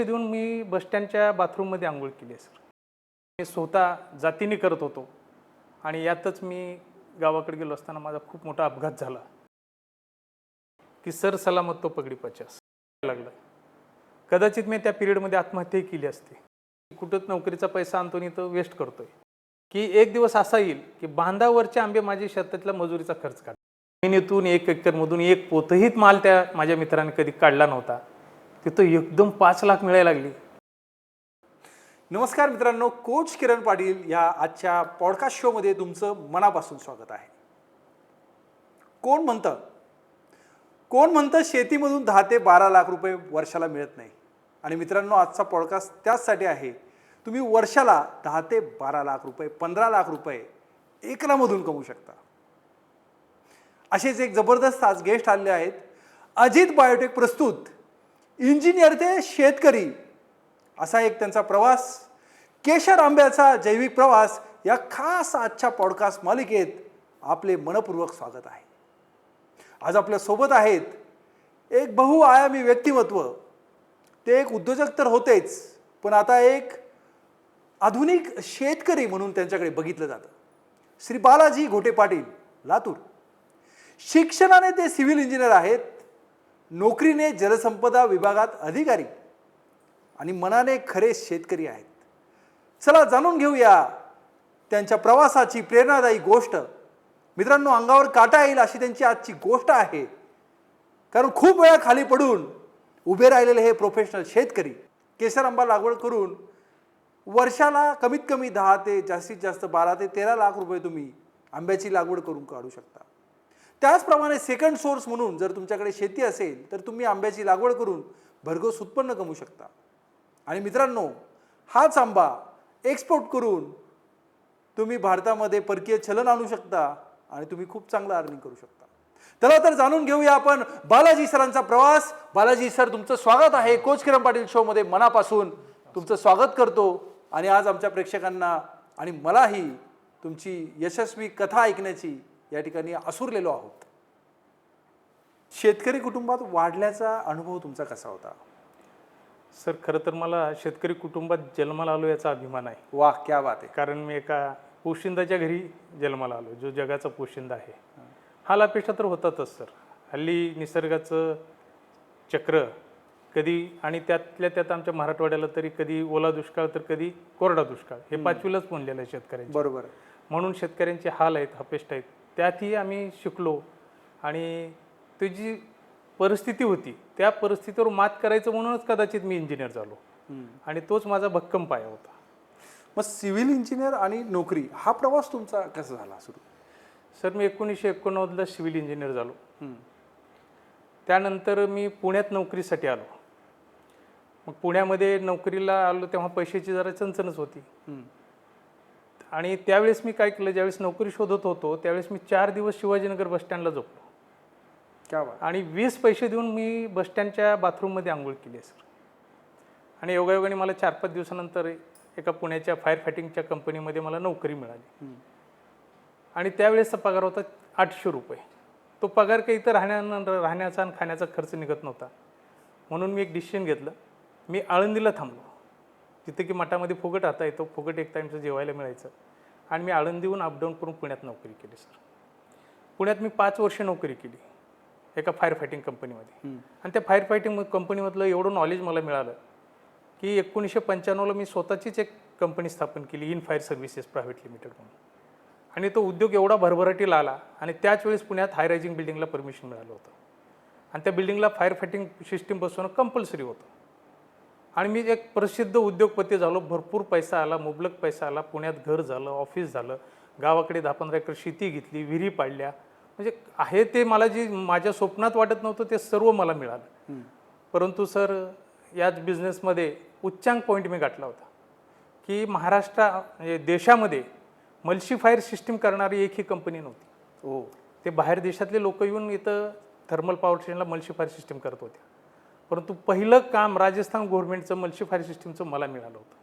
पैसे देऊन मी बसस्टँडच्या बाथरूममध्ये आंघोळ केली आहे सर. मी स्वतः जातीने करत होतो आणि यातच मी गावाकडे गेलो असताना माझा खूप मोठा अपघात झाला. की सर सलामत तो पगडी पचास लागलं. कदाचित मी त्या पिरियडमध्ये आत्महत्या केली असते. कुठंच नोकरीचा पैसा आणतो आणि तो वेस्ट करतोय. की एक दिवस असा येईल की बांधावरचे आंबे माझे शेतातल्या मजुरीचा खर्च काढ. जमिनीतून एक एकरमधून एक पोतहीत माल त्या माझ्या मित्राने कधी काढला नव्हता. तिथं एकदम पाच लाख मिळायला लागली. नमस्कार मित्रांनो कोच किरण पाटील या आजच्या पॉडकास्ट शोमध्ये तुमचं मनापासून स्वागत आहे. कोण म्हणतं? कोण म्हणतं शेतीमधून दहा ते बारा लाख रुपये वर्षाला मिळत नाही? आणि मित्रांनो आजचा पॉडकास्ट त्याचसाठी आहे तुम्ही वर्षाला दहा ते बारा लाख रुपये पंधरा लाख रुपये एकरामधून कमवू शकता. असेच एक जबरदस्त आज गेस्ट आले आहेत. अजित बायोटेक प्रस्तुत. इंजिनियर ते शेतकरी. असा एक त्यांचा प्रवास. केशर आंब्याचा जैविक प्रवास या खास आजच्या पॉडकास्ट मालिकेत आपले मनपूर्वक स्वागत आहे. आज आपल्यासोबत आहेत एक बहुआयामी व्यक्तिमत्व. ते एक उद्योजक तर होतेच पण आता एक आधुनिक शेतकरी म्हणून त्यांच्याकडे बघितलं जातं. श्री बालाजी घोटे पाटील लातूर. शिक्षणाने ते सिव्हिल इंजिनियर आहेत. नोकरीने जलसंपदा विभागात अधिकारी आणि मनाने खरे शेतकरी आहेत. चला जाणून घेऊया त्यांच्या प्रवासाची प्रेरणादायी गोष्ट. मित्रांनो अंगावर काटा येईल अशी त्यांची आजची गोष्ट आहे. कारण खूप वेळा खाली पडून उभे राहिलेले हे प्रोफेशनल शेतकरी केसर आंबा लागवड करून वर्षाला कमीत कमी दहा ते जास्तीत जास्त बारा ते तेरा लाख रुपये तुम्ही आंब्याची लागवड करून काढू शकता. त्याचप्रमाणे सेकंड सोर्स म्हणून जर तुमच्याकडे शेती असेल तर तुम्ही आंब्याची लागवड करून भरघोस उत्पन्न कमवू शकता. आणि मित्रांनो हाच आंबा एक्सपोर्ट करून तुम्ही भारतामध्ये परकीय चलन आणू शकता आणि तुम्ही खूप चांगलं अर्निंग करू शकता. चला तर जाणून घेऊया आपण बालाजी सरांचा प्रवास. बालाजी सर तुमचं स्वागत आहे कोच किरण पाटील शोमध्ये मनापासून तुमचं स्वागत करतो. आणि आज आमच्या प्रेक्षकांना आणि मलाही तुमची यशस्वी कथा ऐकण्याची या ठिकाणी आसुरलेलो आहोत. शेतकरी कुटुंबात वाढल्याचा अनुभव तुमचा कसा होता? सर खरं तर मला शेतकरी कुटुंबात जन्माला आलो याचा अभिमान आहे. वाह क्या बात आहे. कारण मी एका पोशिंदाच्या घरी जन्माला आलो जो जगाचा पोशिंदा आहे. हाल अपेक्षा तर होतातच सर. हल्ली निसर्गाचं चक्र कधी आणि त्यातल्या त्यात आमच्या मराठवाड्याला तरी कधी ओला दुष्काळ तर कधी कोरडा दुष्काळ हे पाचवीलाच म्हणलेलं आहे शेतकऱ्यांचे. बरोबर. म्हणून शेतकऱ्यांचे हाल आहेत अपेष्ट आहेत. त्यातही आम्ही शिकलो. आणि ती जी परिस्थिती होती त्या परिस्थितीवर मात करायचं म्हणूनच कदाचित मी इंजिनियर झालो. आणि तोच माझा भक्कम पाया होता. मग सिव्हिल इंजिनियर आणि नोकरी हा प्रवास तुमचा कसा झाला सुरू? सर मी एकोणीसशे एकोणनव्वदला सिव्हिल इंजिनियर झालो. त्यानंतर मी पुण्यात नोकरीसाठी आलो. मग पुण्यामध्ये नोकरीला आलो तेव्हा पैशाची जरा चणचणच होती. आणि त्यावेळेस मी काय केलं ज्यावेळेस नोकरी शोधत होतो त्यावेळेस मी चार दिवस शिवाजीनगर बसस्टँडला झोपलो. क्या बात. आणि वीस पैसे देऊन मी बसस्टँडच्या बाथरूममध्ये आंघोळ केली आहे सर आणि योगायोगाने मला चार पाच दिवसानंतर एका पुण्याच्या फायर फायटिंगच्या कंपनीमध्ये मला नोकरी मिळाली. आणि त्यावेळेसचा पगार होता आठशे रुपये. तो पगार काही इथं राहण्या राहण्याचा आणि खाण्याचा खर्च निघत नव्हता. म्हणून मी एक डिसिशन घेतलं. मी आळंदीला थांबलो. तिथे की मठामध्ये फुकट आता येतो फुकट एक टाईमचं जेवायला मिळायचं. आणि मी आळंदीहून अपडाऊन करून पुण्यात नोकरी केली सर पुण्यात मी पाच वर्ष नोकरी केली एका फायर फायटिंग कंपनीमध्ये आणि त्या फायर फायटिंग कंपनीमधलं एवढं नॉलेज मला मिळालं की एकोणीसशे पंच्याण्णवला मी स्वतःचीच एक कंपनी स्थापन केली in fire services private limited म्हणून. आणि तो उद्योग एवढा भरभराटीला आला आणि त्याच वेळेस पुण्यात हाय रायझिंग बिल्डिंगला परमिशन मिळालं होतं. आणि त्या बिल्डिंगला फायर फायटिंग सिस्टीम बसवणं कंपल्सरी होतं. आणि मी एक प्रसिद्ध उद्योगपती झालो. भरपूर पैसा आला मुबलक पैसा आला. पुण्यात घर झालं ऑफिस झालं. गावाकडे दहा पंधरा एकर शेती घेतली विहिरी पाडल्या. म्हणजे आहे ते मला जे माझ्या स्वप्नात वाटत नव्हतं ते सर्व मला मिळालं. परंतु सर याच बिझनेसमध्ये उच्चांक पॉईंट मी गाठला होता. की महाराष्ट्रा म्हणजे देशामध्ये मल्शी फायर सिस्टीम करणारी एकही कंपनी नव्हती. हो. ते बाहेर देशातले लोक येऊन इथं थर्मल पॉवर स्टेशनला मल्शी फायर सिस्टीम करत होते. परंतु पहिलं काम राजस्थान गव्हर्नमेंटचं मल्शी फायर सिस्टीमचं मला मिळालं होतं.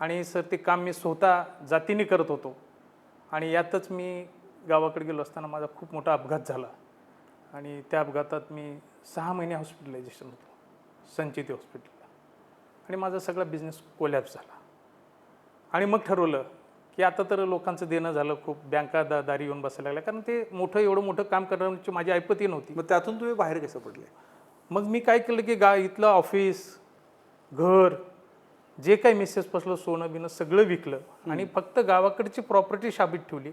आणि सर ते काम मी स्वतः जातीने करत होतो. आणि यातच मी गावाकडे गेलो असताना माझा खूप मोठा अपघात झाला. आणि त्या अपघातात मी सहा महिने हॉस्पिटलायझेशन होतो. संचिती हॉस्पिटलला आणि माझा सगळा बिझनेस कोलॅप्स झाला. आणि मग ठरवलं की आता तर लोकांचं देणं झालं खूप बँका दा दारी येऊन बसायला लागल्या. कारण ते मोठं एवढं मोठं काम करण्याची माझी ऐपती नव्हती. मग त्यातून तुम्ही बाहेर कसं पडले? मग मी काय केलं की गा इथलं ऑफिस घर जे काही मिसेस पसलं सोनं बिनं सगळं विकलं. आणि फक्त गावाकडची प्रॉपर्टी शाबीत ठेवली.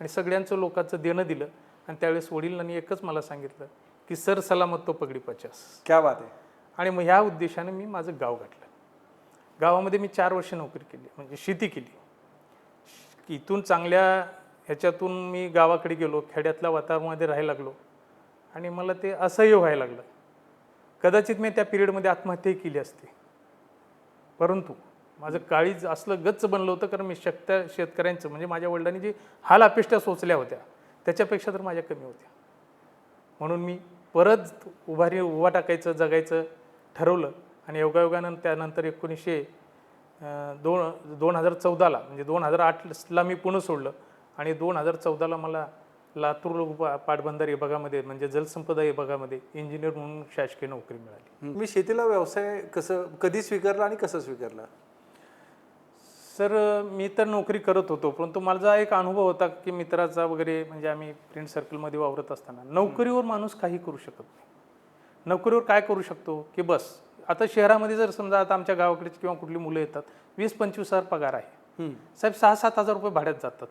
आणि सगळ्यांचं लोकांचं देणं दिलं. आणि त्यावेळेस वडिलांनी एकच मला सांगितलं की सर सलामत तो पगडी पचास. क्या बात आहे. आणि मग ह्या उद्देशाने मी माझं गाव गाठलं. गावामध्ये मी चार वर्ष नोकरी केली. म्हणजे शेती केली. इथून चांगल्या ह्याच्यातून मी गावाकडे गेलो. खेड्यातल्या वातावरणामध्ये राहायला लागलो. आणि मला ते असह्य व्हायला लागलं. कदाचित मी त्या पिरियडमध्ये आत्महत्या केली असते. परंतु माझं काळीज असलं गच्च बनलं होतं कारण मी शक्त शेतकऱ्यांचं म्हणजे माझ्या वडिलांनी जी हाल अपेष्टा सोचल्या होत्या त्याच्यापेक्षा तर माझ्या कमी होत्या. म्हणून मी परत उभारी उभा टाकायचं जगायचं ठरवलं आणि योगायोगानं त्यानंतर एकोणीसशे दोन दोन हजार चौदाला म्हणजे दोन हजार आठला मी पुणे सोडलं आणि दोन हजार चौदाला मला लातूर उप- पाटबंधारे विभागामध्ये म्हणजे जलसंपदा विभागामध्ये इंजिनियर म्हणून शासकीय नोकरी मिळाली. मी शेतीला व्यवसाय कसं कधी स्वीकारला आणि कसं स्वीकारला? सर मी तर नोकरी करत होतो परंतु माझा एक अनुभव होता की मित्राचा वगैरे म्हणजे आम्ही फ्रेंड सर्कलमध्ये वावरत असताना नोकरीवर माणूस काही करू शकत नाही. नोकरीवर काय करू शकतो? की बस. आता शहरामध्ये जर समजा आता आमच्या गावाकडे किंवा कुठली मुलं येतात वीस पंचवीस हजार पगार आहे. साहेब सहा सात हजार रुपये भाड्यात जातात.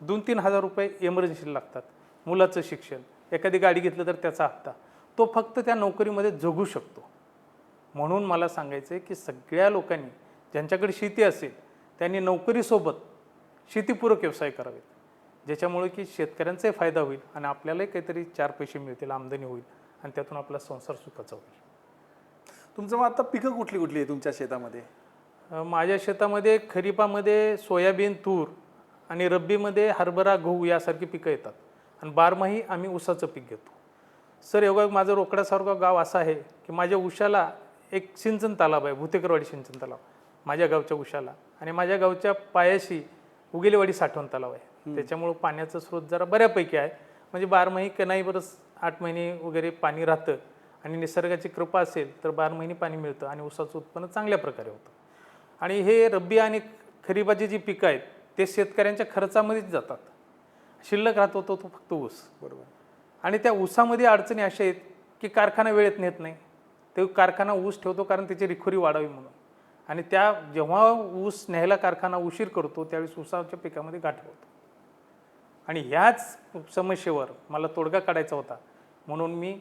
दोन तीन हजार रुपये एमर्जन्सीला लागतात. मुलाचं शिक्षण एखादी गाडी घेतलं तर त्याचा हप्ता. तो फक्त त्या नोकरीमध्ये जगू शकतो. म्हणून मला सांगायचं आहे की सगळ्या लोकांनी ज्यांच्याकडे शेती असेल त्यांनी नोकरीसोबत शेतीपूरक व्यवसाय करावेत. ज्याच्यामुळे की शेतकऱ्यांचाही फायदा होईल आणि आपल्यालाही काहीतरी चार पैसे मिळतील आमदनी होईल आणि त्यातून आपला संसार सुखाचा होईल. तुमचं मग आता पिकं कुठली कुठली आहे तुमच्या शेतामध्ये? माझ्या शेतामध्ये खरीपामध्ये सोयाबीन तूर आणि रब्बीमध्ये हरभरा गहू यासारखी पिकं येतात. आणि बारमाही आम्ही ऊसाचं पीक घेतो. सर योगा माझं रोकडासारखं गाव असं आहे की माझ्या उशाला एक सिंचन तलाव आहे भुतेकरवाडी सिंचन तलाव माझ्या गावच्या उशाला. आणि माझ्या गावच्या पायाशी उगेलेवाडी साठवण तलाव आहे. त्याच्यामुळं पाण्याचा स्रोत जरा बऱ्यापैकी आहे. म्हणजे बारमाही कनाई बरंच आठ महिने वगैरे पाणी राहतं आणि निसर्गाची कृपा असेल तर बारा महिने पाणी मिळतं आणि ऊसाचं उत्पन्न चांगल्या प्रकारे होतं. आणि हे रब्बी आणि खरीपाची जी पिकं आहेत ते शेतकऱ्यांच्या खर्चामध्येच जातात. शिल्लक राहत होतो तो फक्त ऊस. बरोबर. आणि त्या ऊसामध्ये अडचणी अशा आहेत की कारखाना वेळेत नेत नाही. ते कारखाना ऊस ठेवतो कारण त्याची रिखोरी वाढावी म्हणून. आणि त्या जेव्हा ऊस न्यायला कारखाना उशीर करतो त्यावेळेस ऊसाच्या पिकामध्ये गाठ होतो. आणि ह्याच समस्येवर मला तोडगा काढायचा होता. म्हणून मी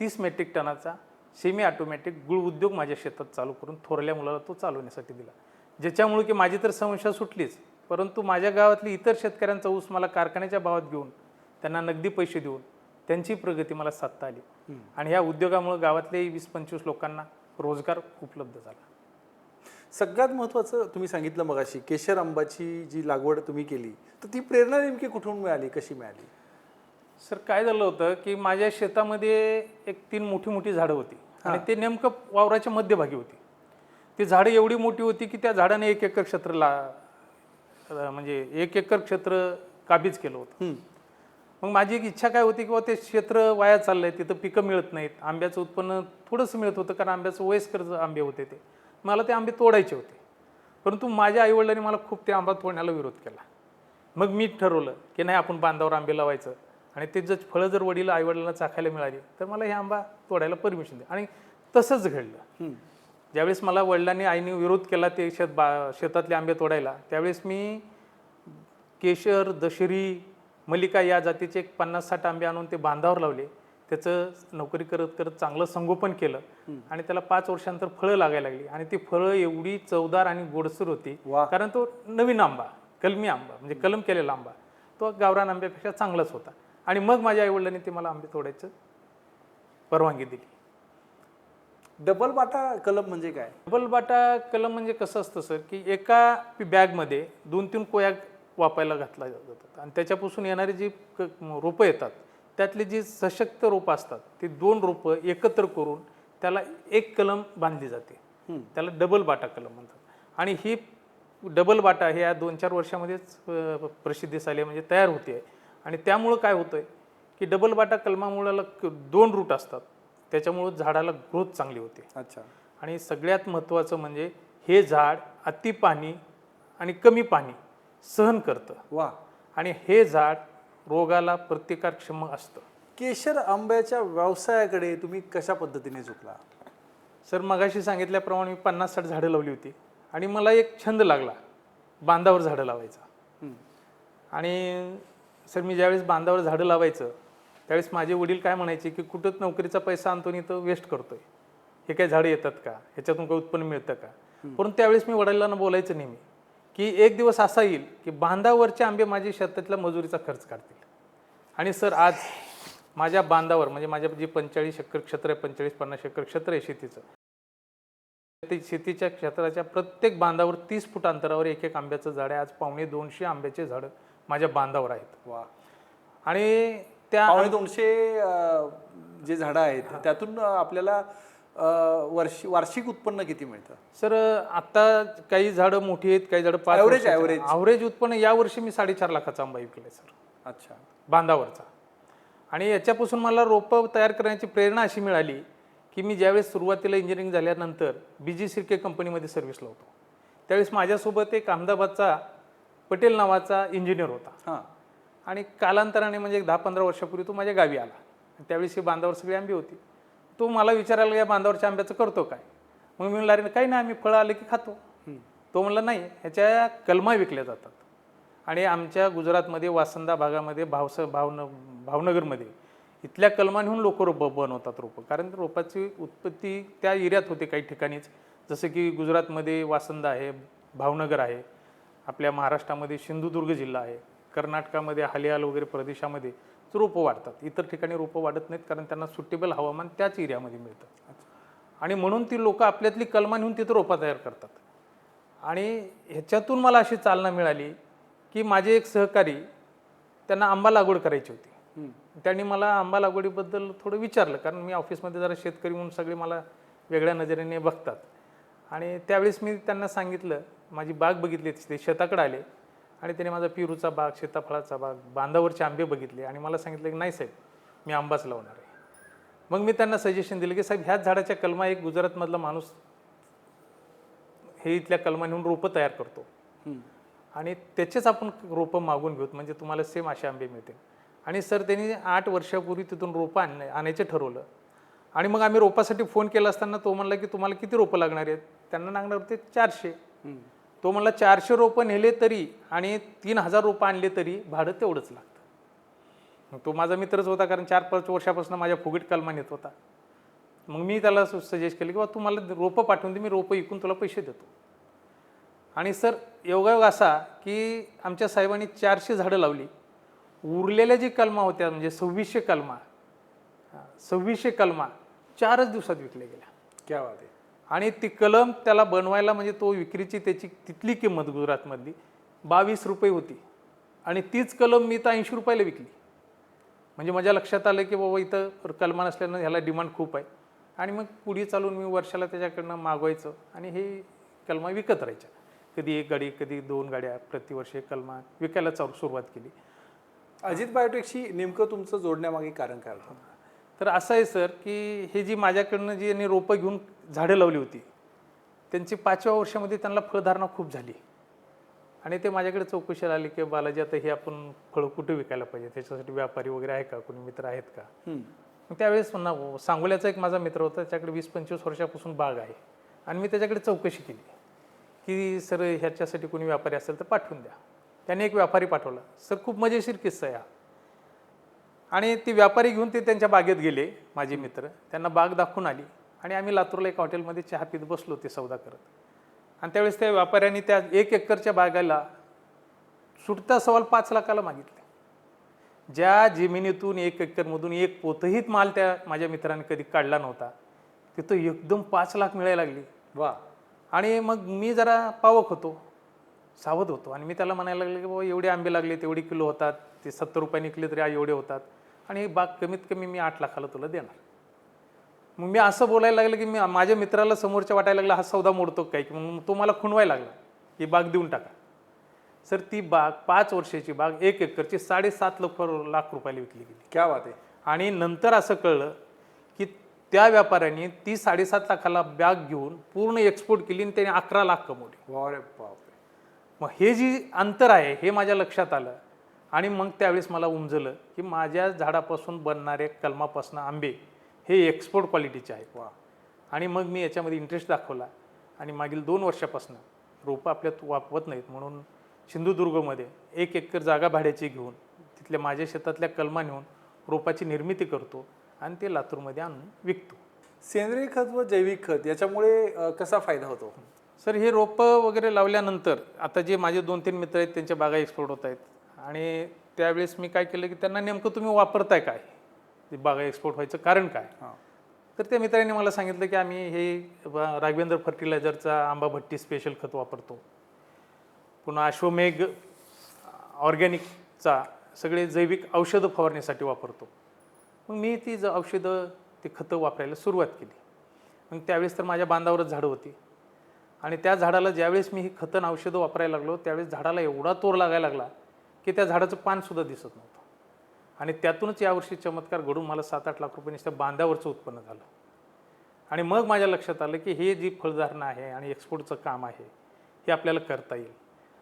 तीस मेट्रिक टनाचा सेमी ऑटोमॅटिक गुळ उद्योग माझ्या शेतात चालू करून थोरल्या मुलाला तो चालवण्यासाठी दिला. ज्याच्यामुळे की माझी तर समस्या सुटलीच. परंतु माझ्या गावातली इतर शेतकऱ्यांचा ऊस मला कारखान्याच्या भावात घेऊन त्यांना नगदी पैसे देऊन त्यांची प्रगती मला साधता आली. आणि ह्या उद्योगामुळे गावातले वीस पंचवीस लोकांना रोजगार उपलब्ध झाला. सगळ्यात महत्त्वाचं तुम्ही सांगितलं मगाशी केशर आंबाची जी लागवड तुम्ही केली तर ती प्रेरणा नेमकी कुठून मिळाली कशी मिळाली? सर काय झालं होतं की माझ्या शेतामध्ये एक तीन मोठी मोठी झाडं होती. आणि ते नेमकं वावराच्या मध्यभागी होती. ती झाडं एवढी मोठी होती की त्या झाडाने एक एकर क्षेत्र ला म्हणजे एक एकर क्षेत्र काबीज केलं होतं. मग माझी एक इच्छा काय होती की बुवा ते क्षेत्र वाया चाललंय तिथं पिकं मिळत नाहीत आंब्याचं उत्पन्न थोडंसं मिळत होतं कारण आंब्याचं वयस्कर आंबे होते ते. मला ते आंबे तोडायचे होते. परंतु माझ्या आईवडिलांनी मला खूप ते आंबा तोडण्याला विरोध केला. मग मी ठरवलं की नाही आपण बांधावर आंबे लावायचं आणि ते जर फळं जर वडील आईवडिलांना चाखायला मिळाली तर मला हे आंबा तोडायला परमिशन दे आणि तसंच घडलं. ज्यावेळेस मला वडिलांनी आईने विरोध केला ते शेत बा शेतातले आंबे तोडायला त्यावेळेस मी केशर दशरी मलिका या जातीचे एक पन्नास साठ आंबे आणून ते बांधावर लावले. त्याचं नोकरी करत करत चांगलं संगोपन केलं आणि त्याला पाच वर्षानंतर फळं लागायला लागली आणि ती फळं एवढी चवदार आणि गोडसर होती. वा. कारण तो नवीन आंबा कलमी आंबा म्हणजे कलम केलेला आंबा तो गावरान आंब्यापेक्षा चांगलाच होता. आणि मग माझ्या आईवडिलांनी ते मला आंबे तोडायचं परवानगी दिली. डबल बाटा कलम म्हणजे काय? डबल बाटा कलम म्हणजे कसं असतं सर की एका बॅगमध्ये दोन तीन कोया वापरायला घातला जातात आणि त्याच्यापासून येणारी जी रोपं येतात त्यातली जी सशक्त रोपं असतात ती दोन रोपं एकत्र करून त्याला एक कलम बांधली जाते. त्याला डबल बाटा कलम म्हणतात. आणि ही डबल बाटा हे या दोन चार वर्षामध्येच प्रसिद्धीस आली आहे, म्हणजे तयार होते. आहे आणि त्यामुळं काय होतंय की डबल बाटा कलमामुळं दोन रूट असतात. त्याच्यामुळं झाडाला ग्रोथ चांगली होते. अच्छा. आणि सगळ्यात महत्त्वाचं म्हणजे हे झाड अति पाणी आणि कमी पाणी सहन करतं. वा. आणि हे झाड रोगाला प्रतिकारक्षम असतं. केशर आंब्याच्या व्यवसायाकडे तुम्ही कशा पद्धतीने झुकला? सर मगाशी सांगितल्याप्रमाणे मी पन्नास साठ झाडं लावली होती आणि मला एक छंद लागला बांधावर झाडं लावायचा. आणि सर मी ज्यावेळेस बांधावर झाडं लावायचं त्यावेळेस माझे वडील काय म्हणायचे की कुठंच नोकरीचा पैसा आणतो आणि तो वेस्ट करतोय. हे काय झाडं येतात का? ह्याच्यातून काही उत्पन्न मिळतं का? परंतु त्यावेळेस मी वडिलांना बोलायचं नेहमी की एक दिवस असा येईल की बांधावरचे आंबे माझे शेतातल्या मजुरीचा खर्च काढतील. आणि सर आज माझ्या बांधावर म्हणजे माझ्या जे पंचेचाळीस एकर क्षेत्र आहे पंचेचाळीस पन्नास एकर क्षेत्र आहे शेतीचं. ते शेतीच्या क्षेत्राच्या प्रत्येक बांधावर तीस फूट अंतरावर एक एक आंब्याचं झाड आहे. आज पावणे दोनशे आंब्याचे झाडं माझ्या बांधावर आहेत. वा. आणि त्या पावणे दोनशे जे झाडं आहेत त्यातून आपल्याला वर्षी वार्षिक उत्पन्न किती मिळतं? सर आता काही झाडं मोठी आहेत काही झाडं पाच वर्षाची. average. average उत्पन्न यावर्षी मी साडेचार लाखाचा आंबा विकलाय सर. अच्छा. बांधावरचा. आणि याच्यापासून मला रोपं तयार करण्याची प्रेरणा अशी मिळाली की मी ज्यावेळेस सुरुवातीला इंजिनिअरिंग झाल्यानंतर बी जी सिरके कंपनीमध्ये सर्व्हिसला होतो. त्यावेळेस माझ्यासोबत एक अहमदाबादचा पटेल नावाचा इंजिनियर होता. हां. आणि कालांतराने म्हणजे एक दहा पंधरा वर्षापूर्वी तो माझ्या गावी आला. त्यावेळेस ही बांधावर सगळी आंबे होती. तो मला विचारायला या बांधावरच्या आंब्याचं करतो काय? मग मी म्हणलं अरे काही नाही आम्ही फळं आले की खातो. तो म्हणला नाही ह्याच्या कलमा विकल्या जातात. आणि आमच्या गुजरातमध्ये वासंदा भागामध्ये भावस भावन भावनगरमध्ये इथल्या कलमा नेऊन लोक रोपं बनवतात रोपं. कारण रोपाची उत्पत्ती त्या एरियात होते काही ठिकाणीच. जसं की गुजरातमध्ये वासंदा आहे भावनगर आहे. आपल्या महाराष्ट्रामध्ये सिंधुदुर्ग जिल्हा आहे. कर्नाटकामध्ये हालियाल वगैरे प्रदेशामध्ये रोपं वाढतात. इतर ठिकाणी रोपं वाढत नाहीत कारण त्यांना सुटेबल हवामान त्याच एरियामध्ये मिळतं. आणि म्हणून ती लोक आपल्यातली कलमा नेऊन तिथं रोपा तयार करतात. आणि ह्याच्यातून मला अशी चालना मिळाली की माझे एक सहकारी त्यांना आंबा लागवड करायची होती. त्यांनी मला आंबा लागवडीबद्दल थोडं विचारलं कारण मी ऑफिसमध्ये जरा शेतकरी म्हणून सगळे मला वेगळ्या नजरेने बघतात. आणि त्यावेळेस मी त्यांना सांगितलं माझी बाग बघितली ते शेताकडे आले. आणि त्याने माझा पिरूचा बाग सीताफळाचा बाग बांधावरचे आंबे बघितले आणि मला सांगितलं की नाही साहेब मी आंबाच लावणार आहे. मग मी त्यांना सजेशन दिलं की साहेब ह्याच झाडाच्या कलमा एक गुजरातमधला माणूस हे इथल्या कलमा नेऊन रोपं तयार करतो. आणि त्याचेच आपण रोपं मागून घेऊत म्हणजे तुम्हाला सेम असे आंबे मिळतील. आणि सर त्यांनी आठ वर्षापूर्वी तिथून रोपं आण आणायचं ठरवलं. आणि मग आम्ही रोपासाठी फोन केला असताना तो म्हणला की तुम्हाला किती रोपं लागणार आहेत? त्यांना लागणार होते चारशे. तो म्हणला चारशे रोपं नेले तरी आणि तीन हजार रोपं आणले तरी भाडं तेवढंच लागतं. मग तो माझा मित्रच होता कारण चार पाच वर्षापासून माझ्या फुगीट कलमान येत होता. मग मी त्याला सजेस्ट केलं की बा तू मला रोपं पाठवून दे मी रोपं विकून तुला पैसे देतो. आणि सर योगायोग असा की आमच्या साहेबांनी चारशे झाडं लावली. उरलेल्या जी कलमा होत्या म्हणजे सव्वीसशे कलमा सव्वीसशे कलमा चारच दिवसात विकल्या गेल्या. क्या बात आहे. आणि ती कलम त्याला बनवायला म्हणजे तो विक्रीची त्याची तिथली किंमत गुजरातमधली बावीस रुपये होती. आणि तीच कलम मी तर ऐंशी रुपयाला विकली. म्हणजे माझ्या लक्षात आलं की बाबा इथं कलमा नसल्यानं ह्याला डिमांड खूप आहे. आणि मग पुढे चालून मी वर्षाला त्याच्याकडनं मागवायचं आणि हे कलमा विकत राहायच्या. कधी एक गाडी कधी दोन गाड्या प्रतिवर्षी एक कलमा विकायला चालू सुरुवात केली. अजित बायोटेकशी नेमकं तुमचं जोडण्यामागे कारण काय होतं? तर असं आहे सर की हे जी माझ्याकडनं जी यांनी रोपं घेऊन झाडं लावली होती. त्यांची पाचव्या वर्षामध्ये त्यांना फळधारणा खूप झाली. आणि ते माझ्याकडे चौकशीला आले की बालाजी आता हे आपण फळं कुठे विकायला पाहिजे? त्याच्यासाठी व्यापारी वगैरे आहे का? कोणी मित्र आहेत का? मग त्यावेळेस पुन्हा सांगोल्याचा एक माझा मित्र होता त्याच्याकडे वीस पंचवीस वर्षापासून बाग आहे. आणि मी त्याच्याकडे चौकशी केली. की सर ह्याच्यासाठी कोणी व्यापारी असेल तर पाठवून द्या. त्याने एक व्यापारी पाठवला. सर खूप मजेशीर किस्सा आहे हा. आणि ती व्यापारी घेऊन ते त्यांच्या बागेत गेले माझे मित्र. त्यांना बाग दाखवून आली. आणि आम्ही लातूरला एक हॉटेलमध्ये चहा पित बसलो ते सौदा करत. आणि त्यावेळेस त्या व्यापाऱ्यांनी त्या एक एकरच्या बागाला सुटता सवाल पाच लाखाला मागितले. ज्या जमिनीतून एक एकरमधून एक पोतहीत माल त्या माझ्या मित्राने कधी काढला नव्हता तिथं एकदम पाच लाख मिळायला लागली. वा. आणि मग मी जरा पावक होतो सावध होतो. आणि मी त्याला म्हणायला लागले की बाबा एवढे आंबे लागले तेवढे किलो होतात ते सत्तर रुपयाने निघले तरी एवढे होतात. आणि बाग कमीत कमी मी आठ लाखाला तुला देणार. मग मी असं बोलायला लागलं की मी माझ्या मित्राला समोरच्या वाटायला लागला हा सौदा मोडतो काय की मग तो मला खुणवायला लागला ही बाग देऊन टाका. सर ती बाग पाच वर्षाची बाग एक एकरची साडेसात लाख लाख रुपयाला विकली गेली. क्या बात आहे. आणि नंतर असं कळलं की त्या व्यापाऱ्याने ती साडेसात लाखाला बॅग घेऊन पूर्ण एक्सपोर्ट केली आणि त्याने अकरा लाख कमवले. बापरे. मग हे जी अंतर आहे हे माझ्या लक्षात आलं आणि मग त्यावेळेस मला उमजलं की माझ्या झाडापासून बनणारे कलमापासून आंबे हे एक्सपोर्ट क्वालिटीचे आहेत. वा. आणि मग मी याच्यामध्ये इंटरेस्ट दाखवला. आणि मागील दोन वर्षापासून रोपं आपल्यात वापरत नाहीत. म्हणून सिंधुदुर्गमध्ये एक एकर जागा भाड्याची घेऊन तिथल्या माझ्या शेतातल्या कलमा नेऊन रोपाची निर्मिती करतो आणि ते लातूरमध्ये आणून विकतो. सेंद्रिय खत व जैविक खत याच्यामुळे कसा फायदा होतो? सर हे रोपं वगैरे लावल्यानंतर आता जे माझे दोन तीन मित्र आहेत त्यांच्या बागा एक्सपोर्ट होत आहेत. आणि त्यावेळेस मी काय केलं की त्यांना नेमकं तुम्ही वापरताय काय? ते बागा एक्सपोर्ट व्हायचं कारण काय? तर त्या मित्रांनी मला सांगितलं की आम्ही हे राघवेंद्र फर्टिलायझरचा आंबा भट्टी स्पेशल खत वापरतो. पुन्हा अश्वमेघ ऑर्गॅनिकचा सगळे जैविक औषधं फवारण्यासाठी वापरतो. मग मी ती ज औषधं ती खतं वापरायला सुरुवात केली. मग त्यावेळेस तर माझ्या बांधावरच झाडं होती. आणि त्या झाडाला ज्यावेळेस मी ही खतं औषधं वापरायला लागलो त्यावेळेस झाडाला एवढा तोर लागायला लागला की त्या झाडाचं पानसुद्धा दिसत नव्हतं. आणि त्यातूनच यावर्षी चमत्कार घडून मला सात आठ लाख रुपये नुसत्या बांधावरचं उत्पन्न झालं. आणि मग माझ्या लक्षात आलं की हे जी फळधारणा आहे आणि एक्सपोर्टचं काम आहे हे आपल्याला करता येईल.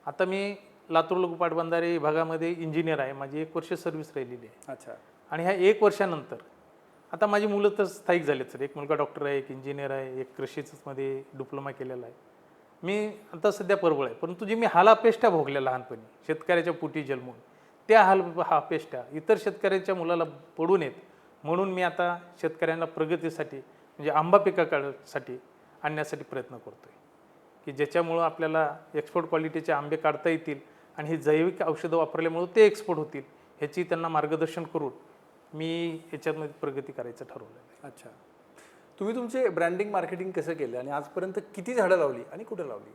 आता मी लातूर लोकपाट बंधारे विभागामध्ये इंजिनियर आहे. माझी एक वर्ष सर्व्हिस राहिलेली आहे. अच्छा. आणि ह्या एक वर्षानंतर आता माझी मुलं तर स्थायिक झालेत सर. एक मुलगा डॉक्टर आहे एक इंजिनियर आहे एक कृषीमध्ये डिप्लोमा केलेला आहे. मी आता सध्या परबळ आहे. परंतु जी मी हालापेष्टा भोगल्या लहानपणी शेतकऱ्याच्या पोटी जन्मून त्या हाल हा पेष्टा इतर शेतकऱ्याच्या मुलाला पडू नयेत. म्हणून मी आता शेतकऱ्यांना प्रगतीसाठी म्हणजे आंबा पिकासाठी आणण्यासाठी प्रयत्न करतो आहे की ज्याच्यामुळं आपल्याला एक्सपोर्ट क्वालिटीचे आंबे काढता येतील आणि ही जैविक औषधं वापरल्यामुळं ते एक्सपोर्ट होतील ह्याची त्यांना मार्गदर्शन करून मी याच्यामध्ये प्रगती करायचं ठरवलं आहे अच्छा. तुम्ही तुमचे ब्रँडिंग मार्केटिंग कसं केलं? आणि आजपर्यंत किती झाडं लावली आणि कुठे लावली?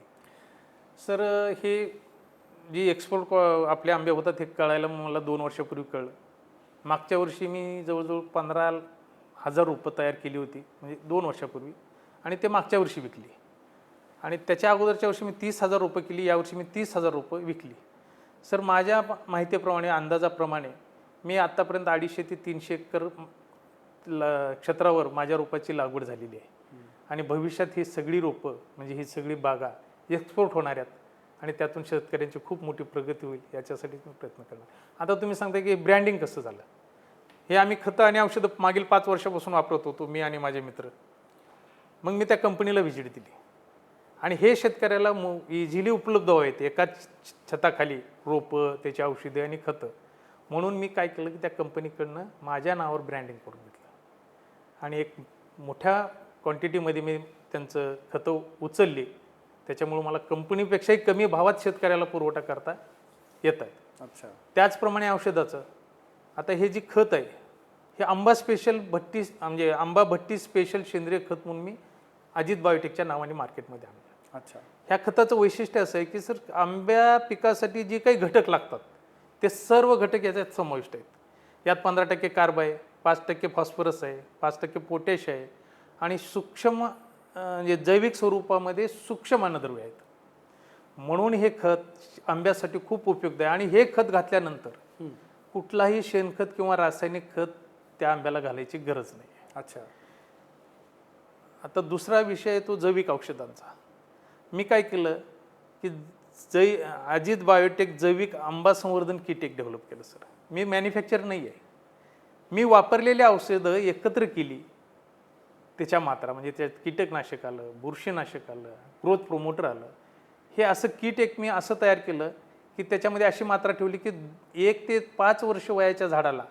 सर हे जी एक्सपोर्ट आपले आंबे होतात हे कळायला मला दोन वर्षापूर्वी कळलं. मागच्या वर्षी मी जवळजवळ पंधरा हजार रोपं तयार केली होती म्हणजे दोन वर्षापूर्वी. आणि ते मागच्या वर्षी विकली. आणि त्याच्या अगोदरच्या वर्षी मी तीस हजार रोपं केली यावर्षी मी तीस हजार रोपं विकली. सर माझ्या माहितीप्रमाणे अंदाजाप्रमाणे मी आत्तापर्यंत अडीचशे ते तीनशे एकर ल क्षेत्रावर माझ्या रोपाची लागवड झालेली आहे. आणि भविष्यात ही सगळी रोपं म्हणजे ही सगळी बागा एक्सपोर्ट होणार आहेत. आणि त्यातून शेतकऱ्यांची खूप मोठी प्रगती होईल याच्यासाठी मी प्रयत्न करणार. आता तुम्ही सांगता की ब्रँडिंग कसं झालं? हे आम्ही खतं आणि औषधं मागील पाच वर्षापासून वापरत होतो मी आणि माझे मित्र. मग मी त्या कंपनीला व्हिजिट दिली. आणि हे शेतकऱ्याला मो इझिली उपलब्ध व्हावेत एकाच छताखाली रोपं त्याची औषधे आणि खतं. म्हणून मी काय केलं की त्या कंपनीकडनं माझ्या नावावर ब्रँडिंग करून घेतलं. आणि एक मोठ्या क्वांटिटीमध्ये मी त्यांचं खतं उचलली. त्याच्यामुळं मला कंपनीपेक्षाही कमी भावात शेतकऱ्याला पुरवठा करता येत आहे. अच्छा. त्याचप्रमाणे औषधाचं. आता हे जी खत आहे हे आंबा स्पेशल भट्टी म्हणजे आंबा भट्टी स्पेशल सेंद्रिय खत म्हणून मी अजित बायोटेकच्या नावाने मार्केटमध्ये आणलं. अच्छा. ह्या खताचं वैशिष्ट्य असं आहे की सर आंब्या पिकासाठी जे काही घटक लागतात ते सर्व घटक याच्यात समाविष्ट आहेत. यात पंधरा टक्के कार्ब आहे पाच टक्के फॉस्फरस आहे पाच टक्के पोटॅश आहे आणि सूक्ष्म म्हणजे जैविक स्वरूपामध्ये सूक्ष्म अन्नद्रव्य आहेत. म्हणून हे खत आंब्यासाठी खूप उपयुक्त आहे. आणि हे खत घातल्यानंतर कुठलाही शेणखत किंवा रासायनिक खत त्या आंब्याला घालायची गरज नाही. अच्छा. आता दुसरा विषय आहे तो जैविक औषधांचा. मी काय केलं की जै अजित बायोटेक जैविक आंबा संवर्धन किट एक डेव्हलप केलं सर. मी मॅन्युफॅक्चर नाही आहे मी वापरलेली औषधं एकत्र केली त्याच्या मात्रा म्हणजे त्यात कीटकनाशक आलं बुरशीनाशक आलं ग्रोथ प्रोमोटर आलं. हे असं कीट एक मी असं तयार केलं की त्याच्यामध्ये अशी मात्रा ठेवली की एक ते पाच वर्ष वयाच्या झाडाला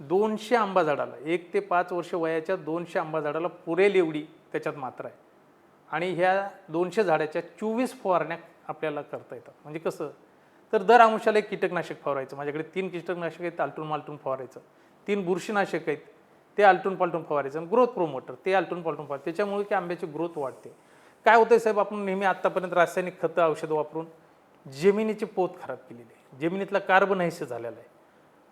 दोनशे आंबा झाडाला एक ते पाच वर्ष वयाच्या दोनशे आंबा झाडाला पुरेल एवढी त्याच्यात मात्रा आहे. आणि ह्या दोनशे झाडाच्या चोवीस फवारण्या आपल्याला करता येतात. म्हणजे कसं? तर दर अंशाला एक कीटकनाशक फवारायचं. माझ्याकडे तीन कीटकनाशक आहेत आलटून मालटून फवारायचं. तीन बुरशीनाशक आहेत ते आलटून पालटून फवारायचं ग्रोथ प्रोमोटर ते आलटून पालटून फवार त्याच्यामुळे की आंब्याची ग्रोथ वाढते. काय होतंय साहेब आपण नेहमी आत्तापर्यंत रासायनिक खतं औषधं वापरून जमिनीची पोत खराब केलेली आहे. जमिनीतला कार्ब हैसे झालेला आहे.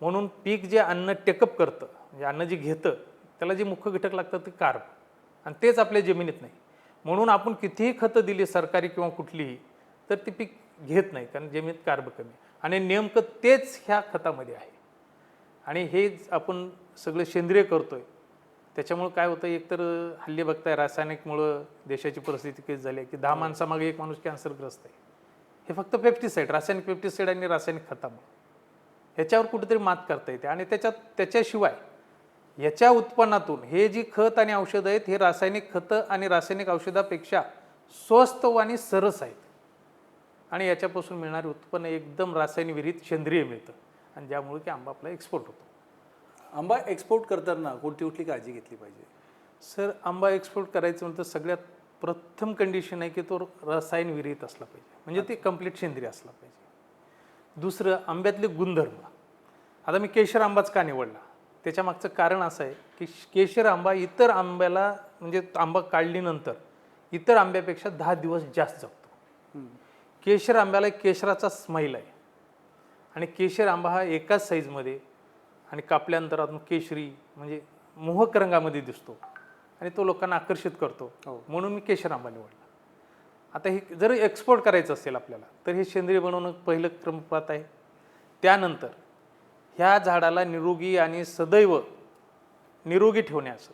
म्हणून पीक जे अन्न टेकअप करतं म्हणजे अन्न जे घेतं त्याला जे मुख्य घटक लागतं ते कार्ब आणि तेच आपल्या जमिनीत नाही. म्हणून आपण कितीही खतं दिली सरकारी किंवा कुठलीही तर ती पीक घेत नाही कारण जमिनीत कार्ब कमी आणि नेमकं तेच ह्या खतामध्ये आहे. आणि हे आपण सगळं सेंद्रिय करतो आहे त्याच्यामुळं काय होतं एकतर हल्ली बघताय रासायनिकमुळं देशाची परिस्थिती कशी झाली आहे की दहा माणसामागे एक माणूस कॅन्सरग्रस्त आहे. हे फक्त पेप्टिसाईड रासायनिक पेप्टिसाईड आणि रासायनिक खतामुळं. ह्याच्यावर कुठेतरी मात करता येते आणि त्याच्यात त्याच्याशिवाय याच्या उत्पन्नातून हे जी खत आणि औषधं आहेत हे रासायनिक खतं आणि रासायनिक औषधापेक्षा स्वस्त आणि सरस आहेत. आणि याच्यापासून मिळणारे उत्पन्न एकदम रासायनिक विहिरीत सेंद्रिय मिळतं आणि ज्यामुळे की आंबा आपला एक्सपोर्ट होतो. आंबा एक्सपोर्ट करताना कोणती कुठली काळजी घेतली पाहिजे? सर आंबा एक्सपोर्ट करायचं म्हणतं सगळ्यात प्रथम कंडिशन आहे की तो रसायन विरहित असला पाहिजे. म्हणजे ते कंप्लीट सेंद्रिय असला पाहिजे. दुसरं आंब्यातले गुणधर्म. आता मी केशर आंबाच का निवडला? त्याच्या मागचं कारण असं आहे की केशर आंबा इतर आंब्याला म्हणजे आंबा काढलीनंतर इतर आंब्यापेक्षा दहा दिवस जास्त जगतो. केशर आंब्याला केशराचा स्माईल आहे. आणि केशर आंबा हा एकाच साईजमध्ये आणि कापल्यानंतर आतून केशरी म्हणजे मोहक रंगामध्ये दिसतो. आणि तो लोकांना आकर्षित करतो. हो. म्हणून मी केशर आंबा निवडला. आता हे जर एक्सपोर्ट करायचं असेल आपल्याला तर हे सेंद्रिय बनवणं पहिलं क्रमपात आहे. त्यानंतर ह्या झाडाला निरोगी आणि सदैव निरोगी ठेवण्यास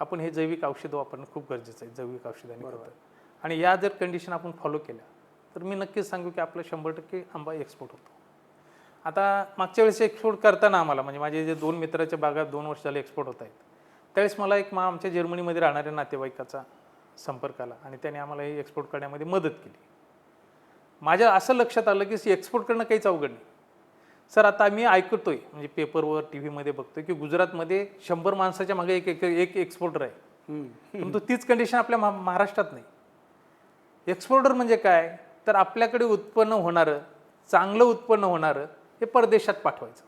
आपण हे जैविक औषधं वापरणं खूप गरजेचं आहे जैविक औषधांनी. आणि या जर कंडिशन आपण फॉलो केल्या तर मी नक्कीच सांगू की आपला शंभर टक्के आंबा एक्सपोर्ट होतो. आता मागच्या वेळेस एक्सपोर्ट करताना आम्हाला म्हणजे माझे जे दोन मित्राच्या बागात दोन वर्ष झाले एक्सपोर्ट होत आहेत त्यावेळेस मला एक मा आमच्या जर्मनीमध्ये राहणाऱ्या नातेवाईकाचा संपर्क आला आणि त्याने आम्हाला हे एक्सपोर्ट करण्यामध्ये मदत केली. माझ्या असं लक्षात आलं की एक्सपोर्ट करणं काहीच अवघड नाही. सर आता आम्ही ऐकतोय म्हणजे पेपरवर टी व्हीमध्ये बघतोय की गुजरातमध्ये शंभर माणसाच्या मागे एक एक एक एक्सपोर्टर आहे. परंतु तीच कंडिशन आपल्या महा- महाराष्ट्रात नाही. एक्सपोर्टर म्हणजे काय? तर आपल्याकडे उत्पन्न होणारं चांगलं उत्पन्न होणारं हे परदेशात पाठवायचं.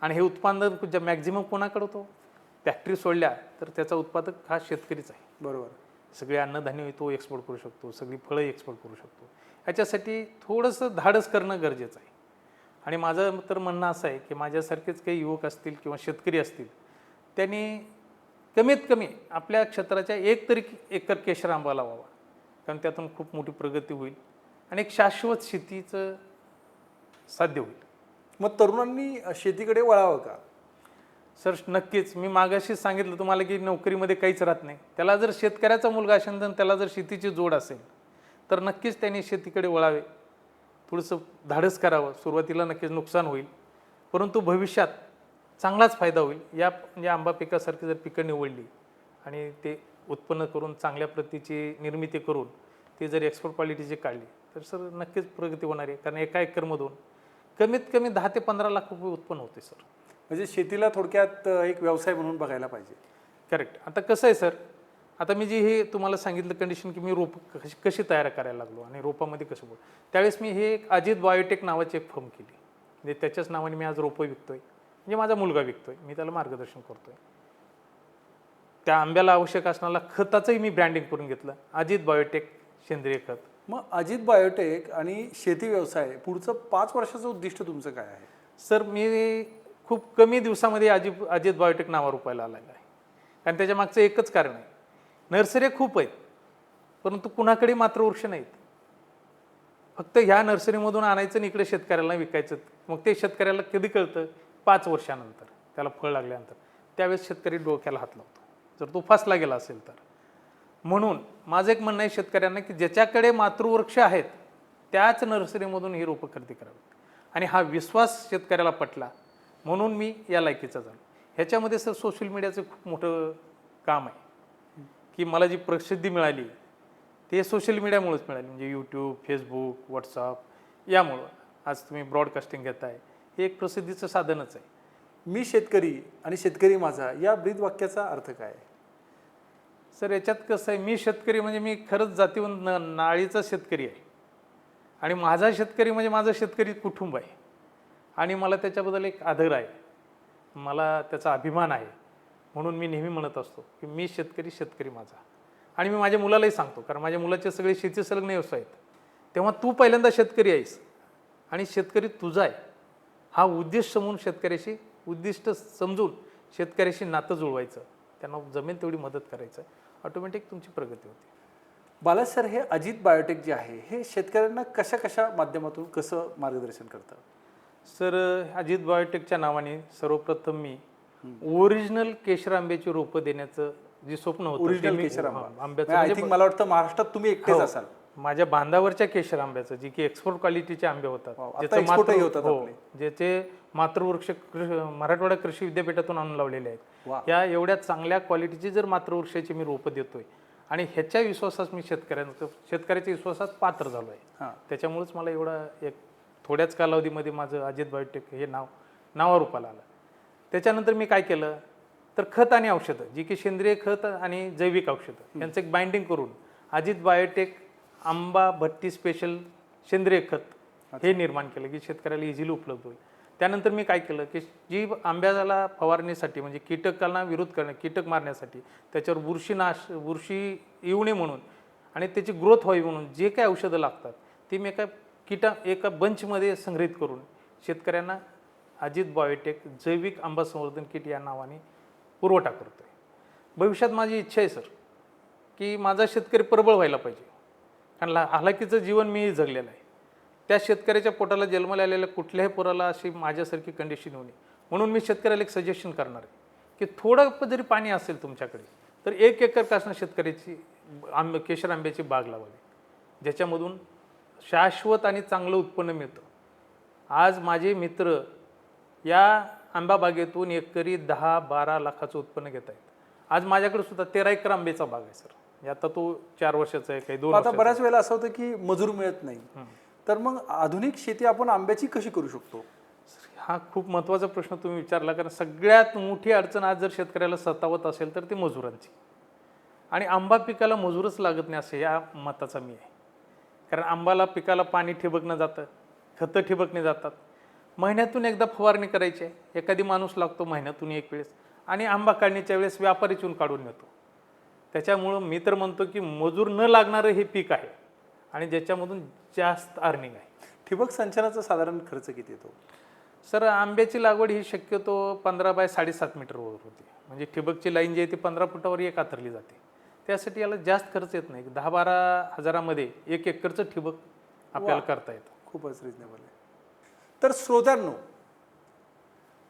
आणि हे उत्पादन मॅक्झिमम कोणाकडे होतो? फॅक्टरी सोडल्या तर त्याचा उत्पादक हा शेतकरीच आहे. बरोबर. सगळे अन्नधान्य तो एक्सपोर्ट करू शकतो सगळी फळं एक्सपोर्ट करू शकतो. याच्यासाठी थोडंसं धाडस करणं गरजेचं आहे. आणि माझं तर म्हणणं असं आहे की माझ्यासारखेच काही युवक असतील किंवा शेतकरी असतील त्यांनी कमीत कमी आपल्या क्षेत्राच्या एक तरी एकर केशर आंबा लावावा कारण त्यातून खूप मोठी प्रगती होईल आणि एक शाश्वत शेतीचं साध्य होईल. मग तरुणांनी शेतीकडे वळावं का? सर नक्कीच. मी मागाशीच सांगितलं तुम्हाला की नोकरीमध्ये काहीच राहत नाही. त्याला जर शेतकऱ्याचा मुलगा असेल तर त्याला जर शेतीची जोड असेल तर नक्कीच त्यांनी शेतीकडे वळावे. थोडंसं धाडस करावं. सुरुवातीला नक्कीच नुकसान होईल. परंतु भविष्यात चांगलाच फायदा होईल. या म्हणजे आंबा पिकासारखी जर पिकं निवडली आणि ते उत्पन्न करून चांगल्या प्रतीची निर्मिती करून ते जर एक्सपोर्ट क्वालिटीचे काढली तर सर नक्कीच प्रगती होणार आहे. कारण एका एकरमधून कमीत कमी दहा ते पंधरा लाख रुपये उत्पन्न होते सर. म्हणजे शेतीला थोडक्यात एक व्यवसाय म्हणून बघायला पाहिजे. करेक्ट. आता कसं आहे सर? आता मी जी हे तुम्हाला सांगितलं कंडिशन की मी रोप कशी कशी तयार करायला लागलो आणि रोपामध्ये कसं बोल त्यावेळेस मी हे एक अजित बायोटेक नावाची एक फर्म केली. म्हणजे त्याच्याच नावाने मी आज रोपं विकतोय. म्हणजे माझा मुलगा विकतोय. मी त्याला मार्गदर्शन करतोय. त्या आंब्याला आवश्यक असणारा खताचंही मी ब्रँडिंग करून घेतलं. अजित बायोटेक सेंद्रिय खत. मग अजित बायोटेक आणि शेती व्यवसाय पुढचं पाच वर्षाचं उद्दिष्ट तुमचं काय आहे? सर मी खूप कमी दिवसामध्ये अजित अजित बायोटेक नावावर रुपायला आलेलं आहे. कारण त्याच्या मागचं एकच कारण आहे. नर्सऱ्या खूप आहेत परंतु कुणाकडे मात्र वृक्ष नाहीत. फक्त ह्या नर्सरीमधून आणायचं आणि इकडे शेतकऱ्याला विकायचं. मग ते शेतकऱ्याला कधी कळतं? पाच वर्षानंतर. त्याला फळ लागल्यानंतर. त्यावेळेस शेतकरी डोक्याला हात लावतो. जर तो फसला गेला असेल तर. म्हणून माझं एक म्हणणं आहे शेतकऱ्यांना की ज्याच्याकडे मातृवृक्ष आहेत त्याच नर्सरीमधून ही रोपं खरेदी करावी. आणि हा विश्वास शेतकऱ्याला पटला म्हणून मी या लायकीचा झालो. ह्याच्यामध्ये सर सोशल मीडियाचं खूप मोठं काम आहे. की मला जी प्रसिद्धी मिळाली ते सोशल मीडियामुळेच मिळाली. म्हणजे यूट्यूब फेसबुक व्हॉट्सअप यामुळं आज तुम्ही ब्रॉडकास्टिंग घेताय हे एक प्रसिद्धीचं साधनच आहे. मी शेतकरी आणि शेतकरी माझा या ब्रीद वाक्याचा अर्थ काय? आहे? सर याच्यात कसं आहे मी शेतकरी म्हणजे मी खरंच जातीवंत न नाळीचा शेतकरी आहे. आणि माझा शेतकरी म्हणजे माझं शेतकरी कुटुंब आहे. आणि मला त्याच्याबद्दल एक आदर आहे. मला त्याचा अभिमान आहे. म्हणून मी नेहमी म्हणत असतो की मी शेतकरी शेतकरी माझा. आणि मी माझ्या मुलालाही सांगतो कारण माझ्या मुलाचे सगळे शेती संलग्न व्यवसाय आहेत. तेव्हा तू पहिल्यांदा शेतकरी आहेस. आणि शेतकरी तुझा आहे. हा उद्दिष्ट समजून शेतकऱ्याशी उद्दिष्ट समजून शेतकऱ्याशी नातं जुळवायचं. त्यांना जमेल तेवढी मदत करायचं. ऑटोमॅटिक तुमची प्रगती होते बालाज सर हे अजित बायोटेक जे आहे हे शेतकऱ्यांना कशा कशा माध्यमातून कसं मार्गदर्शन करतं सर अजित बायोटेकच्या नावाने सर्वप्रथम मी ओरिजिनल केशर आंब्याची रोपं देण्याचं जे स्वप्न होतं ओरिजिनल केशर आंबा आंब्याचं म्हणजे मला वाटतं महाराष्ट्रात तुम्ही एकटेच हो. असाल माझ्या बांधावरच्या केशर आंब्याचं जे की एक्सपोर्ट क्वालिटीचे आंबे होतात ज्याचं हो. ज्याचे मातृवृक्ष मराठवाडा कृषी विद्यापीठातून आणून लावलेले. आहेत या एवढ्या चांगल्या क्वालिटीची जर मातृवृक्षाची मी रोपं देतोय आणि ह्याच्या विश्वासात मी शेतकऱ्यांचं शेतकऱ्याच्या विश्वासात पात्र झालो आहे हां. त्याच्यामुळेच मला एवढा एक थोड्याच कालावधीमध्ये माझं अजित बायोटेक हे नाव नावारूपाला आलं. त्याच्यानंतर मी काय केलं? तर खत आणि औषधं जी की सेंद्रिय खत आणि जैविक औषधं यांचं एक बाइंडिंग करून अजित बायोटेक आंबा भट्टी स्पेशल सेंद्रिय खत हे निर्माण केलं की शेतकऱ्याला इझिली उपलब्ध होईल. त्यानंतर मी काय केलं की जी आंब्याला फवारणीसाठी म्हणजे कीटकांना विरोध करणे कीटक मारण्यासाठी त्याच्यावर बुरशीनाश बुरशी येऊ नये म्हणून आणि त्याची ग्रोथ व्हावी म्हणून जे काही औषधं लागतात ती मी एका किटा एका बंचमध्ये संग्रहित करून शेतकऱ्यांना अजित बायोटेक जैविक आंबा संवर्धन किट या नावाने पुरवठा करतो आहे भविष्यात माझी इच्छा आहे सर की माझा शेतकरी प्रबळ व्हायला पाहिजे. कारण ला- हालाकीचं जीवन मी जगलेलं आहे. त्या शेतकऱ्याच्या पोटाला जन्माला आलेल्या कुठल्याही पोराला अशी माझ्यासारखी कंडिशन नये. म्हणून मी शेतकऱ्याला एक सजेशन करणार आहे की थोडं जरी पाणी असेल तुमच्याकडे तर एक एकर कासनं शेतकऱ्याची आंबे केशर आंब्याची बाग लावावी. ज्याच्यामधून शाश्वत आणि चांगलं उत्पन्न मिळतं. आज माझे मित्र या आंबा बागेतून एकरी दहा बारा लाखाचं उत्पन्न घेत आहेत. आज माझ्याकडे सुद्धा तेरा एकर आंब्याचा बाग आहे सर. आता तो चार वर्षाचा आहे काही दोन आता बऱ्याच वेळेला असं होतं की मजूर मिळत नाही. तर मग आधुनिक शेती आपण आंब्याची कशी करू शकतो? हा खूप महत्त्वाचा प्रश्न तुम्ही विचारला कारण सगळ्यात मोठी अडचण आज जर शेतकऱ्याला सतावत असेल तर ती मजुरांची. आणि आंबा पिकाला मजूरच लागत नाही असं या मताचा मी आहे. कारण आंबाला पिकाला पाणी ठिबकणं जातं खतं ठिबकणे जातात. महिन्यातून एकदा फवारणी करायची आहे. एखादी माणूस लागतो महिन्यातून एक वेळेस. आणि आंबा काढण्याच्या वेळेस व्यापारीच चून काढून नेतो. त्याच्यामुळं मी तर म्हणतो की मजूर न लागणारं हे पीक आहे. आणि ज्याच्यामधून जास्त अर्निंग आहे. ठिबक संचनाचा साधारण खर्च किती येतो? सर आंब्याची लागवड ही शक्यतो पंधरा बाय साडेसात मीटरवर होती. म्हणजे ठिबकची लाईन जी आहे ती पंधरा फुटावर एक आथरली जाते. त्यासाठी याला जास्त खर्च येत नाही. दहा बारा हजारामध्ये एक एकरचं ठिबक आपल्याला करता येतं. खूपच रिजनेबल आहे. तर श्रोत्यांनो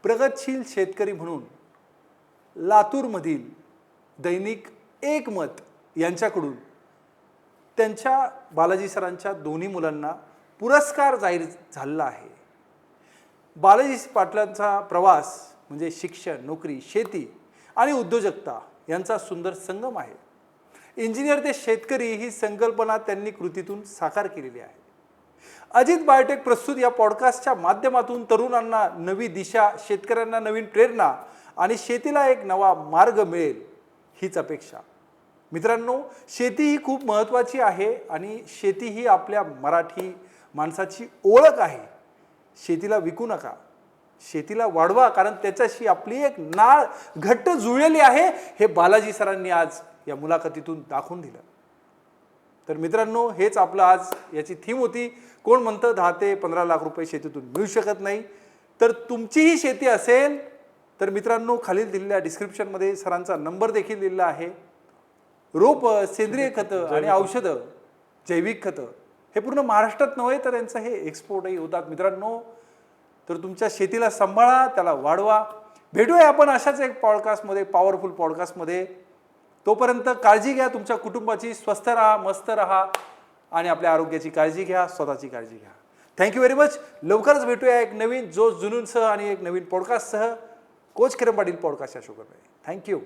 प्रगतशील शेतकरी म्हणून लातूरमधील दैनिक एकमत यांच्याकडून त्यांच्या बालाजी सरांच्या दोन्ही मुलांना पुरस्कार जाहीर झालेला आहे. बालाजी पाटलांचा प्रवास म्हणजे शिक्षण नोकरी शेती आणि उद्योजकता यांचा सुंदर संगम आहे. इंजिनियर ते शेतकरी ही संकल्पना त्यांनी कृतीतून साकार केलेली आहे. अजित बायोटेक प्रस्तुत या पॉडकास्टच्या माध्यमातून तरुणांना नवी दिशा शेतकऱ्यांना नवीन प्रेरणा आणि शेतीला एक नवा मार्ग मिळेल हीच अपेक्षा. मित्रांनो शेती ही खूप महत्त्वाची आहे आणि शेती ही आपल्या मराठी माणसाची ओळख आहे. शेतीला विकू नका. शेतीला वाढवा कारण त्याच्याशी आपली एक नाळ घट्ट जुळलेली आहे हे बालाजी सरांनी आज या मुलाखतीतून दाखवून दिलं. तर मित्रांनो हेच आपलं आज याची थीम होती. कोण म्हणतं दहा ते पंधरा लाख रुपये शेतीतून मिळू शकत नाही. तर तुमचीही शेती असेल तर मित्रांनो खालील दिलेल्या डिस्क्रिप्शनमध्ये सरांचा नंबर देखील दिलेला आहे. रोप सेंद्रिय खतं आणि औषधं जैविक खतं हे पूर्ण महाराष्ट्रात नव्हे तर यांचं हे एक्सपोर्टही होतात मित्रांनो तर तुमच्या शेतीला सांभाळा त्याला वाढवा. भेटूया आपण अशाच एक पॉडकास्टमध्ये पॉवरफुल पॉडकास्टमध्ये तोपर्यंत काळजी घ्या तुमच्या कुटुंबाची स्वस्थ राहा मस्त राहा आणि आपल्या आरोग्याची काळजी घ्या स्वतःची काळजी घ्या. थँक्यू व्हेरी मच लवकरच भेटूया एक नवीन जोश जुनूनसह आणि एक नवीन पॉडकास्टसह कोच किरण पाटील पॉडकास्ट या शो करतोय थँक्यू